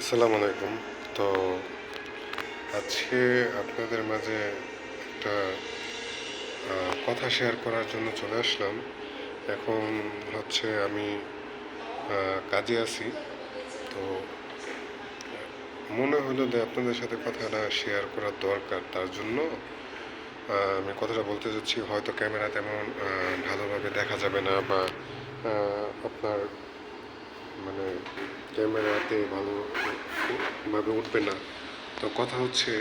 আসসালামু আলাইকুম। তো আজকে আপনাদের মাঝে একটা কথা শেয়ার করার জন্য চলে আসলাম। এখন হচ্ছে আমি কাজে আছি। তো মনে হলো যে আপনাদের সাথে কথাটা শেয়ার করার দরকার, তার জন্য আমি কথাটা বলতে যাচ্ছি, হয়তো ক্যামেরা তেমন ভালোভাবে দেখা যাবে না বা আপনার মানে ক্যামেরাতে ভালোভাবে উঠবে না। তো কথা হচ্ছে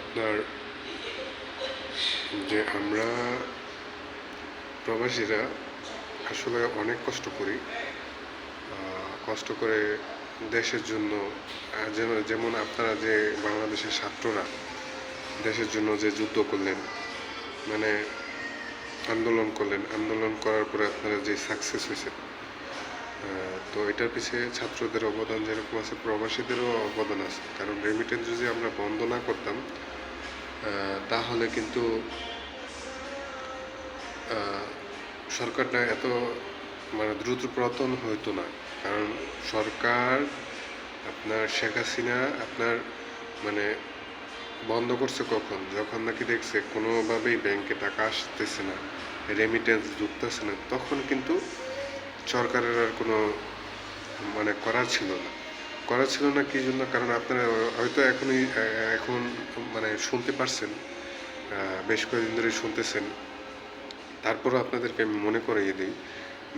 আপনার যে আমরা প্রবাসীরা আসলে অনেক কষ্ট করি। কষ্ট করে দেশের জন্য যেমন আপনারা যে বাংলাদেশের ছাত্ররা দেশের জন্য যে যুদ্ধ করলেন মানে আন্দোলন করলেন, আন্দোলন করার পরে আপনারা যে সাকসেস হয়েছে তো এটার পিছিয়ে ছাত্রদের অবদান যেরকম আছে, প্রবাসীদেরও অবদান আছে। কারণ রেমিটেন্স যদি আমরা বন্ধ না করতাম তাহলে কিন্তু সরকারটা এত মানে দ্রুত পতন হইতো না। কারণ সরকার আপনার শেখ হাসিনা আপনার মানে বন্ধ করছে কখন? যখন নাকি দেখছে কোনোভাবেই ব্যাংকে টাকা আসতেছে না রেমিটেন্স ঢুকতেছে না, তখন কিন্তু সরকারের আর কোনো মানে করার ছিল না। করার ছিল না কি জন্য? কারণ আপনারা হয়তো এখনই, এখন মানে শুনতে পারছেন বেশ কয়েকদিন ধরে শুনতেছেন। তারপরও আপনাদেরকে আমি মনে করিয়ে দিই,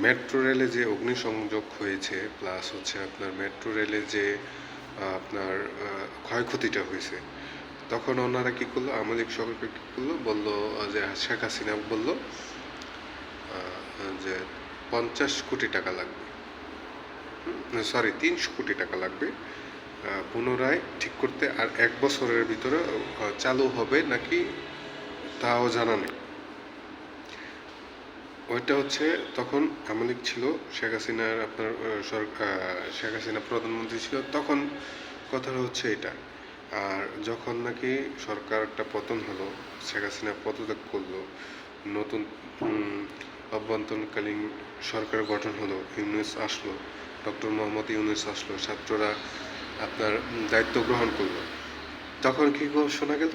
মেট্রো রেলে যে অগ্নিসংযোগ হয়েছে প্লাস হচ্ছে আপনার মেট্রো রেলে যে আপনার ক্ষয়ক্ষতিটা হয়েছে, তখন ওনারা কী করল? আমাদের সরকার কী করল? বলল যে, শেখ হাসিনা বলল যে পঞ্চাশ কোটি টাকা লাগবে। সরি তিনশো কোটি টাকা লাগবে। পুনরায় ঠিক করতে আর এক বছরের ভিতরে চালু হবে নাকি তাও জানা নেই। ওইটা হচ্ছে তখন আমলিক ছিল, শেখ হাসিনার আপনার সরকার শেখ হাসিনা প্রধানমন্ত্রী ছিল, তখন কথাটা হচ্ছে এটা। আর যখন নাকি সরকারটা পতন হলো, শেখ হাসিনা পদত্যাগ করল, নতুন উম, অভ্যন্তরীণকালীন সরকার গঠন হলো ইউনুস আসলো ডক্টর মোহাম্মদ ইউনুস আসলো ছাত্ররা আপনার দায়িত্ব গ্রহণ করল। তখন কি শোনা গেল?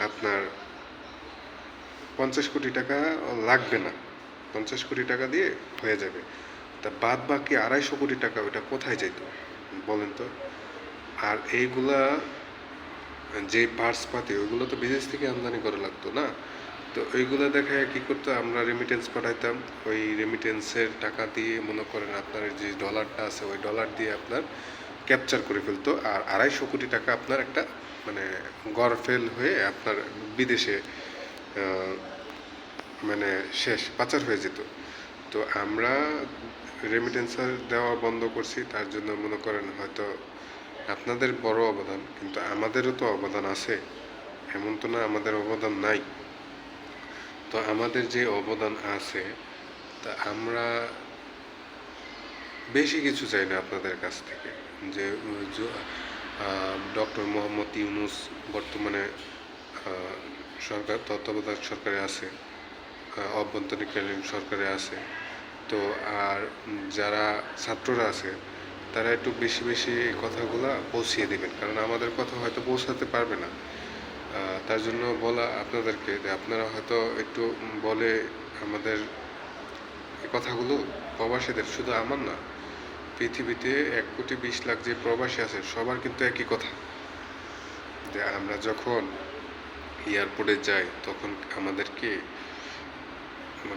আপনার পঞ্চাশ কোটি টাকা লাগবে না পঞ্চাশ কোটি টাকা দিয়ে হয়ে যাবে। তা বাদ বাকি আড়াইশো কোটি টাকা ওটা কোথায় যেত বলেন তো। আর এইগুলা যে পার্টস পাতি ওইগুলো তো বিদেশ থেকে আমদানি করা লাগতো না? তো ওইগুলো দেখায় কি করতো আমরা রেমিটেন্স পাঠাইতাম। ওই রেমিটেন্সের টাকা দিয়ে মনে করেন আপনার যে ডলারটা আছে, ওই ডলার দিয়ে আপনার ক্যাপচার করে ফেলতো। আর আড়াইশো কোটি টাকা আপনার একটা মানে গড় ফেল হয়ে আপনার বিদেশে মানে শেষ, পাচার হয়ে যেত। তো আমরা রেমিটেন্সার দেওয়া বন্ধ করছি। তার জন্য মনে করেন হয়তো আপনাদের বড় অবদান, কিন্তু আমাদেরও তো অবদান আছে। এমন তো না, আমাদের অবদান নাই। তো আমাদের যে অবদান আছে, তা আমরা বেশি কিছু চাই না আপনাদের কাছ থেকে। যে ডক্টর মোহাম্মদ ইউনুস বর্তমানে সরকার, তত্ত্বাবধায়ক সরকারে আছে অভ্যন্তরীণকালীন সরকারে আছে। তো আর যারা ছাত্ররা আছে, তারা একটু বেশি বেশি কথাগুলো পৌঁছিয়ে দেবেন। কারণ আমাদের কথা হয়তো পৌঁছাতে পারবে না। তার জন্য বলা আপনাদেরকে যে আপনারা হয়তো একটু বলে আমাদের এই কথাগুলো প্রবাসীদের, শুধু আমার না, পৃথিবীতে এক কোটি বিশ লাখ যে প্রবাসী আছে, সবার কিন্তু একই কথা। যে আমরা যখন এয়ারপোর্টে যাই, তখন আমাদেরকে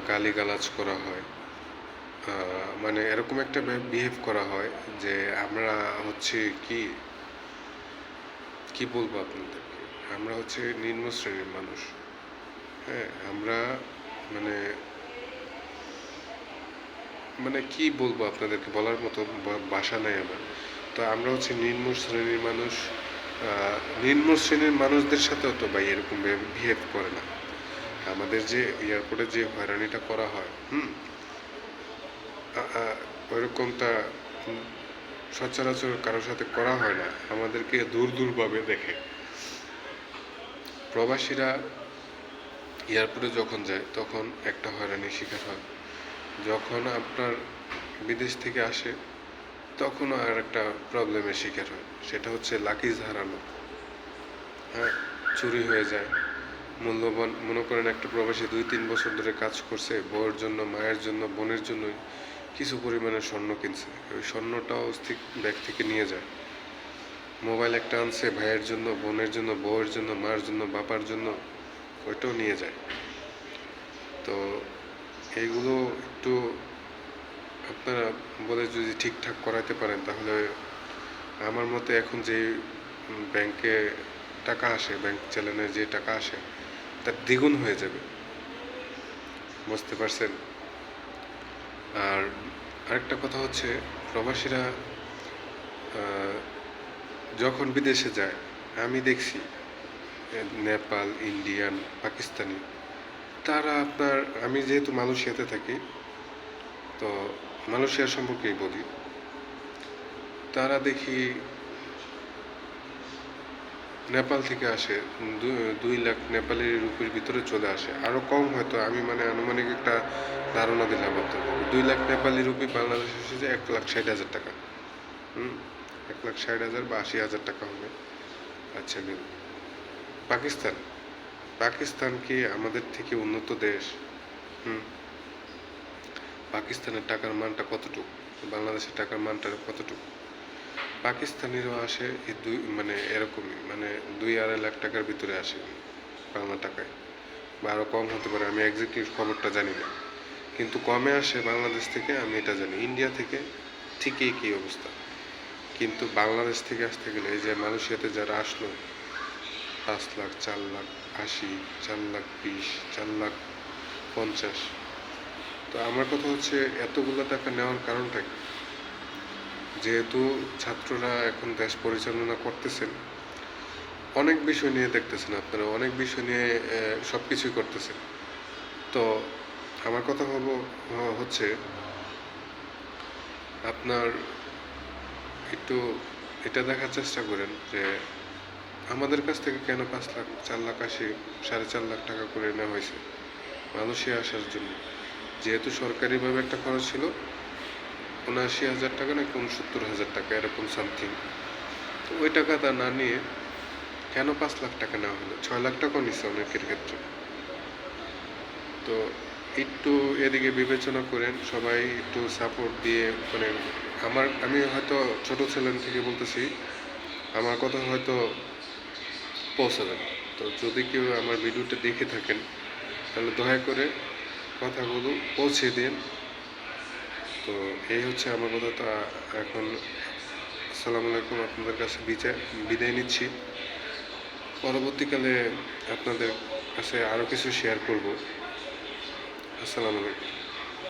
গালিগালাজ করা হয় মানে এরকম একটা বিহেভ করা হয় যে আমরা হচ্ছে কি কি বলব আপনাদেরকে আমরা হচ্ছে নিম্ন শ্রেণির মানুষ। হ্যাঁ আমরা মানে মানে কি বলব আপনাদেরকে বলার মতো ভাষা নাই আমার। তো আমরা হচ্ছে নিম্ন শ্রেণির মানুষ নিম্ন শ্রেণির মানুষদের সাথেও তো ভাই এরকম বিহেভ করে না। আমাদের যে এয়ারপোর্টে যে হয়রানিটা করা হয়, হুম ওইরকমটা সচরাচর কারোর সাথে করা হয় না। আমাদেরকে দূর দূরভাবে দেখে। প্রবাসীরা এয়ারপোর্টে যখন যায়, তখন একটা হয়রানির শিকার হয়। যখন আপনার বিদেশ থেকে আসে, তখনও আর একটা প্রবলেমের শিকার হয়। সেটা হচ্ছে লাকিজ হারানো হ্যাঁ চুরি হয়ে যায়। মূল্যবান, মনে করেন একটা প্রবাসী দুই তিন বছর ধরে কাজ করছে, বউয়ের জন্য, মায়ের জন্য, বোনের জন্য কিছু পরিমাণে স্বর্ণ কিনছে। ওই স্বর্ণটাও ব্যাগ থেকে নিয়ে যায়। মোবাইল একটা আনছে, ভাইয়ের জন্য, বোনের জন্য, বউয়ের জন্য, মার জন্য, বাবার জন্য, ওইটাও নিয়ে যায়। তো এইগুলো একটু আপনারা বলে যদি ঠিকঠাক করাতে পারেন, তাহলে আমার মতে এখন যে ব্যাংকে টাকা আসে, ব্যাংক চালানে যে টাকা আসে, তার দ্বিগুণ হয়ে যাবে। বুঝতে পারছেন? আর আরেকটা কথা হচ্ছে, প্রবাসীরা যখন বিদেশে যায়, আমি দেখছি নেপাল, ইন্ডিয়ান, পাকিস্তানি। তারা আপনার, আমি যেহেতু মালয়েশিয়াতে থাকি, তো মালয়েশিয়া সম্পর্কেই বলি। তারা দেখি নেপাল থেকে আসে দুই লাখ নেপালি রুপির ভিতরে চলে আসে। আরও কম হয়তো, আমি মানে আনুমানিক একটা ধারণা দিলাম আপনাদের। দুই লাখ নেপালি রুপি বাংলাদেশে এসেছে, এক লাখ ষাট হাজার টাকা। হুম? এক লাখ ষাট হাজার বা আশি হাজার টাকা হবে। আচ্ছা নিন। পাকিস্তান। পাকিস্তান কি আমাদের থেকে উন্নত দেশ? হুম। পাকিস্তানের টাকার মানটা কতটুকু? বাংলাদেশের টাকার মানটা কতটুকু? পাকিস্তানিরাও আসে এই দুই মানে এরকমই মানে দুই আড়াই লাখ টাকার ভিতরে আসে বাংলা টাকায়। বা আরও কম হতে পারে, আমি এক্স্যাক্টলি খবরটা জানি না। কিন্তু কমে আসে বাংলাদেশ থেকে, আমি এটা জানি। ইন্ডিয়া থেকে ঠিকই কী অবস্থা? কিন্তু বাংলাদেশ থেকে আসতে গেলে এই যে মালয়েশিয়াতে যারা আসলো, পাঁচ লাখ, চার লাখ, আশি, চার লাখ, বিশ, চার লাখ, পঞ্চাশ। তো আমার কথা হচ্ছে এতগুলো টাকা নেওয়ার কারণটা কি? যেহেতু ছাত্ররা এখন দেশ পরিচালনা করতেছেন, অনেক বিষয় নিয়ে দেখতেছেন আপনারা, অনেক বিষয় নিয়ে সব কিছুই করতেছেন। তো আমার কথা হব হচ্ছে, আপনার একটু এটা দেখার চেষ্টা করেন যে আমাদের কাছ থেকে কেন পাঁচ লাখ, চার লাখ আশি, সাড়ে চার লাখ টাকা করে নেওয়া হয়েছে মালয়েশিয়া আসার জন্য। যেহেতু সরকারিভাবে একটা খরচ ছিল, উনআশি হাজার টাকা নাকি উনসত্তর হাজার টাকা, এরকম সামথিং তো ওই টাকাটা না নিয়ে কেন পাঁচ লাখ টাকা নেওয়া হলো? ছয় লাখ টাকাও নিচ্ছে অনেকের ক্ষেত্রে। তো একটু এদিকে বিবেচনা করেন, সবাই একটু সাপোর্ট দিয়ে মানে আমার, আমি হয়তো ছোট ছেলেন থেকে বলতেছি, আমার কথা হয়তো পৌঁছাবে না। তো যদি কেউ আমার ভিডিওটা দেখে থাকেন, তাহলে দয়া করে কথাগুলো পৌঁছে দিন। তো এই হচ্ছে আমার কথা। তো এখন আসসালামু আলাইকুম, আপনাদের কাছে বিচার বিদায় নিচ্ছি। পরবর্তীকালে আপনাদের কাছে আরও কিছু শেয়ার করব। আসসালামু আলাইকুম।